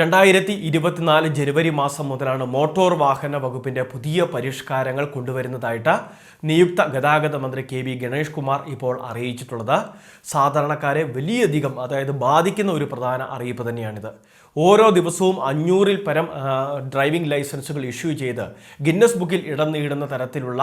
രണ്ടായിരത്തി ഇരുപത്തിനാല് ജനുവരി മാസം മുതലാണ് മോട്ടോർ വാഹന വകുപ്പിന്റെ പുതിയ പരിഷ്കാരങ്ങൾ കൊണ്ടുവരുന്നതായിട്ട് നിയുക്ത ഗതാഗത മന്ത്രി കെ വി ഗണേഷ് കുമാർ ഇപ്പോൾ അറിയിച്ചിട്ടുള്ളത്. സാധാരണക്കാരെ വലിയധികം അതായത് ബാധിക്കുന്ന ഒരു പ്രധാന അറിയിപ്പ് തന്നെയാണിത്. ഓരോ ദിവസവും അഞ്ഞൂറിൽ പരം ഡ്രൈവിംഗ് ലൈസൻസുകൾ ഇഷ്യൂ ചെയ്ത് ഗിന്നസ് ബുക്കിൽ ഇടം നേടുന്ന തരത്തിലുള്ള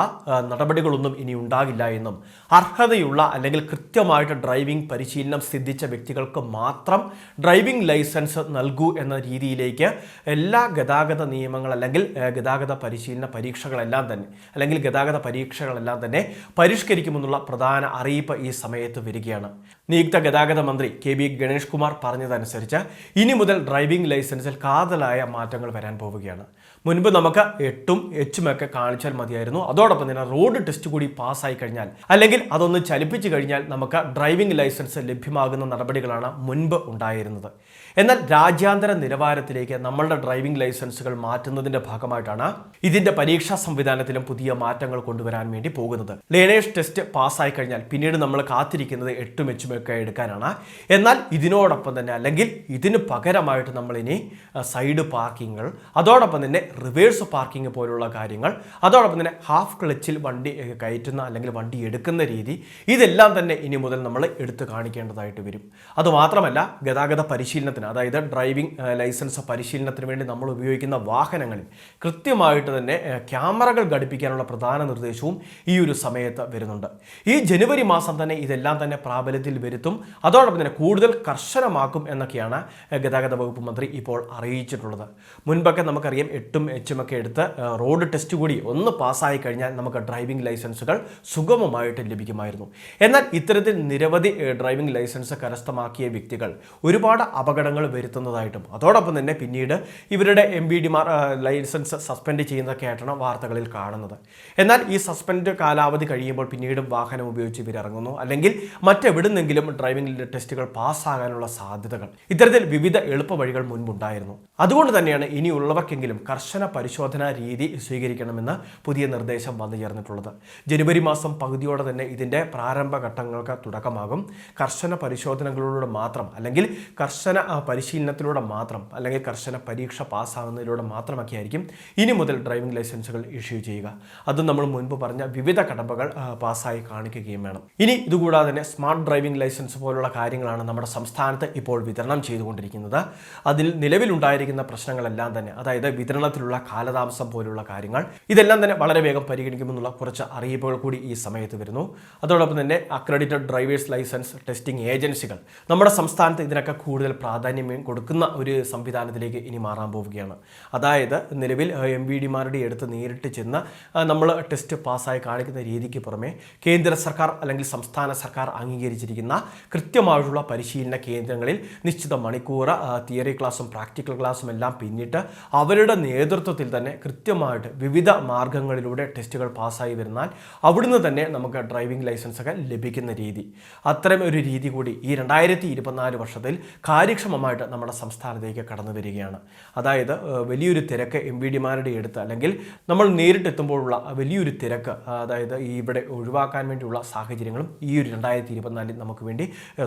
നടപടികളൊന്നും ഇനി ഉണ്ടാകില്ല എന്നും അർഹതയുള്ള അല്ലെങ്കിൽ കൃത്യമായിട്ട് ഡ്രൈവിംഗ് പരിശീലനം സിദ്ധിച്ച വ്യക്തികൾക്ക് മാത്രം ഡ്രൈവിംഗ് ലൈസൻസ് നൽകൂ എന്ന രീതിയിലേക്ക് എല്ലാ ഗതാഗത നിയമങ്ങൾ അല്ലെങ്കിൽ ഗതാഗത പരിശീലന പരീക്ഷകളെല്ലാം തന്നെ അല്ലെങ്കിൽ ഗതാഗത പരീക്ഷകളെല്ലാം തന്നെ പരിഷ്കരിക്കുമെന്നുള്ള പ്രധാന അറിയിപ്പ് ഈ സമയത്ത് വരികയാണ്. നിയുക്ത ഗതാഗത മന്ത്രി കെ ബി ഗണേഷ് കുമാർ പറഞ്ഞതനുസരിച്ച് ഇനി മുതൽ ഡ്രൈവിംഗ് ലൈസൻസിൽ കാതലായ മാറ്റങ്ങൾ വരാൻ പോവുകയാണ്. മുൻപ് നമുക്ക് എട്ടും എച്ചും ഒക്കെ കാണിച്ചാൽ മതിയായിരുന്നു. അതോടൊപ്പം തന്നെ റോഡ് ടെസ്റ്റ് കൂടി പാസ്സായി കഴിഞ്ഞാൽ അല്ലെങ്കിൽ അതൊന്ന് ചലിപ്പിച്ചു കഴിഞ്ഞാൽ നമുക്ക് ഡ്രൈവിംഗ് ലൈസൻസ് ലഭ്യമാകുന്ന നടപടികളാണ് മുൻപ് ഉണ്ടായിരുന്നത്. എന്നാൽ രാജ്യാന്തര നിലവാരത്തിലേക്ക് നമ്മളുടെ ഡ്രൈവിംഗ് ലൈസൻസുകൾ മാറ്റുന്നതിന്റെ ഭാഗമായിട്ടാണ് ഇതിന്റെ പരീക്ഷാ സംവിധാനത്തിലും പുതിയ മാറ്റങ്ങൾ കൊണ്ടുവരാൻ വേണ്ടി പോകുന്നത്. ലേണേഴ്സ് ടെസ്റ്റ് പാസ്സായി കഴിഞ്ഞാൽ പിന്നീട് നമ്മൾ കാത്തിരിക്കുന്നത് എട്ടും എച്ചും ഒക്കെ എടുക്കാനാണ്. എന്നാൽ ഇതിനോടൊപ്പം തന്നെ അല്ലെങ്കിൽ ഇതിന് പകരമായിട്ട് നമ്മളിനി സൈഡ് പാർക്കിങ്ങുകൾ അതോടൊപ്പം തന്നെ റിവേഴ്സ് പാർക്കിംഗ് പോലുള്ള കാര്യങ്ങൾ അതോടൊപ്പം തന്നെ ഹാഫ് ക്ലച്ചിൽ വണ്ടി കയറ്റുന്ന അല്ലെങ്കിൽ വണ്ടി എടുക്കുന്ന രീതി ഇതെല്ലാം തന്നെ ഇനി മുതൽ നമ്മൾ എടുത്തു കാണിക്കേണ്ടതായിട്ട് വരും. അതുമാത്രമല്ല ഗതാഗത പരിശീലനത്തിന് അതായത് ഡ്രൈവിംഗ് ലൈസൻസ് പരിശീലനത്തിന് വേണ്ടി നമ്മൾ ഉപയോഗിക്കുന്ന വാഹനങ്ങളിൽ കൃത്യമായിട്ട് തന്നെ ക്യാമറകൾ ഘടിപ്പിക്കാനുള്ള പ്രധാന നിർദ്ദേശവും ഈ ഒരു സമയത്ത് വരുന്നുണ്ട്. ഈ ജനുവരി മാസം തന്നെ ഇതെല്ലാം തന്നെ പ്രാബല്യത്തിൽ വരുത്തും അതോടൊപ്പം തന്നെ കൂടുതൽ കർശനമാക്കും എന്നൊക്കെയാണ് ഗതാഗത വകുപ്പ് മന്ത്രി ഇപ്പോൾ അറിയിച്ചിട്ടുള്ളത്. മുൻപൊക്കെ നമുക്കറിയാം എട്ടും എച്ചും ഒക്കെ എടുത്ത് റോഡ് ടെസ്റ്റ് കൂടി ഒന്ന് പാസ്സായി കഴിഞ്ഞാൽ നമുക്ക് ഡ്രൈവിംഗ് ലൈസൻസുകൾ സുഗമമായിട്ട് ലഭിക്കുമായിരുന്നു. എന്നാൽ ഇത്തരത്തിൽ നിരവധി ഡ്രൈവിംഗ് ലൈസൻസ് കരസ്ഥമാക്കിയ വ്യക്തികൾ ഒരുപാട് അപകടങ്ങൾ വരുത്തുന്നതായിട്ടും അതോടൊപ്പം തന്നെ പിന്നീട് ഇവരുടെ എം ബി ഡിമാർ ലൈസൻസ് സസ്പെൻഡ് ചെയ്യുന്നതൊക്കെ ആയിട്ടാണ് വാർത്തകളിൽ കാണുന്നത്. എന്നാൽ ഈ സസ്പെൻഡ് കാലാവധി കഴിയുമ്പോൾ പിന്നീടും വാഹനം ഉപയോഗിച്ച് ഇവരിറങ്ങുന്നു. അല്ലെങ്കിൽ മറ്റെവിടുന്നെങ്കിലും ഡ്രൈവിംഗ് ടെസ്റ്റുകൾ പാസ്സാകാനുള്ള സാധ്യതകൾ. ഇത്തരത്തിൽ വിവിധ എളുപ്പ വഴികൾ മുൻപുണ്ടായിരുന്നു. അതുകൊണ്ട് തന്നെയാണ് ഇനിയുള്ളവർക്കെങ്കിലും കർശന പരിശോധനാ രീതി സ്വീകരിക്കണമെന്ന് പുതിയ നിർദ്ദേശം വന്നു ചേർന്നിട്ടുള്ളത്. ജനുവരി മാസം പകുതിയോടെ തന്നെ ഇതിന്റെ പ്രാരംഭഘട്ടങ്ങൾക്ക് തുടക്കമാകും. കർശന പരിശോധനകളിലൂടെ മാത്രം അല്ലെങ്കിൽ കർശന പരിശീലനത്തിലൂടെ മാത്രം അല്ലെങ്കിൽ കർശന പരീക്ഷ പാസ്സാകുന്നതിലൂടെ മാത്രമൊക്കെ ആയിരിക്കും ഇനി മുതൽ ഡ്രൈവിംഗ് ലൈസൻസുകൾ ഇഷ്യൂ ചെയ്യുക. അത് നമ്മൾ മുൻപ് പറഞ്ഞ വിവിധ കടമ്പകൾ പാസ്സായി കാണിക്കുകയും വേണം. ഇനി ഇതുകൂടാതെ തന്നെ സ്മാർട്ട് ഡ്രൈവിംഗ് ലൈസൻസ് പോലുള്ള കാര്യങ്ങളാണ് നമ്മുടെ സംസ്ഥാനത്ത് ഇപ്പോൾ വിതരണം ചെയ്തുകൊണ്ടിരിക്കുന്നത്. അതിൽ നിലവിലുണ്ടായിരിക്കുന്ന പ്രശ്നങ്ങളെല്ലാം തന്നെ അതായത് വിതരണത്തിലുള്ള കാലതാമസം പോലുള്ള കാര്യങ്ങൾ ഇതെല്ലാം തന്നെ വളരെ വേഗം പരിഗണിക്കുമെന്നുള്ള കുറച്ച് അറിയിപ്പുകൾ കൂടി ഈ സമയത്ത് വരുന്നു. അതോടൊപ്പം തന്നെ അക്രഡിറ്റഡ് ഡ്രൈവേഴ്സ് ലൈസൻസ് ടെസ്റ്റിംഗ് ഏജൻസികൾ നമ്മുടെ സംസ്ഥാനത്ത് ഇതിനൊക്കെ കൂടുതൽ പ്രാധാന്യം കൊടുക്കുന്ന ഒരു സംവിധാനത്തിലേക്ക് ഇനി മാറാൻ പോവുകയാണ്. അതായത് നിലവിൽ എം വി ഡിമാരുടെ അടുത്ത് നേരിട്ട് ചെന്ന് നമ്മൾ ടെസ്റ്റ് പാസ്സായി കാണിക്കുന്ന രീതിക്ക് പുറമെ കേന്ദ്ര സർക്കാർ അല്ലെങ്കിൽ സംസ്ഥാന സർക്കാർ അംഗീകരിച്ചിരിക്കുന്ന കൃത്യമായിട്ടുള്ള പരിശീലന കേന്ദ്രങ്ങളിൽ നിശ്ചിത മണിക്കൂർ തിയറി ക്ലാസ്സും പ്രാക്ടിക്കൽ ക്ലാസ്സും എല്ലാം പിന്നിട്ട് അവരുടെ നേതൃത്വത്തിൽ തന്നെ കൃത്യമായിട്ട് വിവിധ മാർഗങ്ങളിലൂടെ ടെസ്റ്റുകൾ പാസ്സായി വരുന്നാൽ അവിടുന്ന് തന്നെ നമുക്ക് ഡ്രൈവിംഗ് ലൈസൻസ് ഒക്കെ ലഭിക്കുന്ന രീതി. അത്തരം ഒരു രീതി കൂടി ഈ രണ്ടായിരത്തി ഇരുപത്തിനാല് വർഷത്തിൽ കാര്യക്ഷമമായിട്ട് നമ്മുടെ സംസ്ഥാനത്തേക്ക് കടന്നു വരികയാണ്. അതായത് വലിയൊരു തിരക്ക് എം വി ഡിമാരുടെ അടുത്ത് അല്ലെങ്കിൽ നമ്മൾ നേരിട്ടെത്തുമ്പോഴുള്ള വലിയൊരു തിരക്ക് അതായത് ഇവിടെ ഒഴിവാക്കാൻ വേണ്ടിയുള്ള സാഹചര്യങ്ങളും ഈ ഒരു രണ്ടായിരത്തി ഇരുപത്തിനാലിൽ നമുക്ക് വേണ്ടി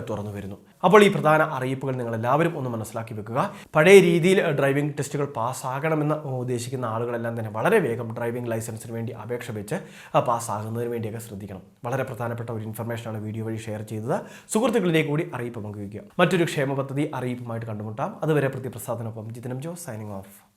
തുറന്നു വരുന്നു. അപ്പോൾ ഈ പ്രധാന അറിയിപ്പുകൾ നിങ്ങൾ എല്ലാവരും ഒന്ന് മനസ്സിലാക്കി വെക്കുക. പഴയ രീതിയിൽ ഡ്രൈവിംഗ് ടെസ്റ്റുകൾ പാസ്സാകണമെന്ന് ഉദ്ദേശിക്കുന്ന ആളുകളെല്ലാം തന്നെ വളരെ വേഗം ഡ്രൈവിംഗ് ലൈസൻസിന് വേണ്ടി അപേക്ഷ വെച്ച് പാസ്സാകുന്നതിന് വേണ്ടിയൊക്കെ ശ്രദ്ധിക്കണം. വളരെ പ്രധാനപ്പെട്ട ഒരു ഇൻഫർമേഷനാണ് വീഡിയോ വഴി ഷെയർ ചെയ്തത്. സുഹൃത്തുക്കളിലേക്ക് കൂടി അറിയിപ്പ് പങ്കുവയ്ക്കുക. മറ്റൊരു ക്ഷേമ പദ്ധതി അറിയിപ്പുമായിട്ട് കണ്ടുമുട്ടാം. അതുവരെ പ്രതിപ്രസാദനൊപ്പം ജിതനം ജോസ് സൈനിങ് ഓഫ്.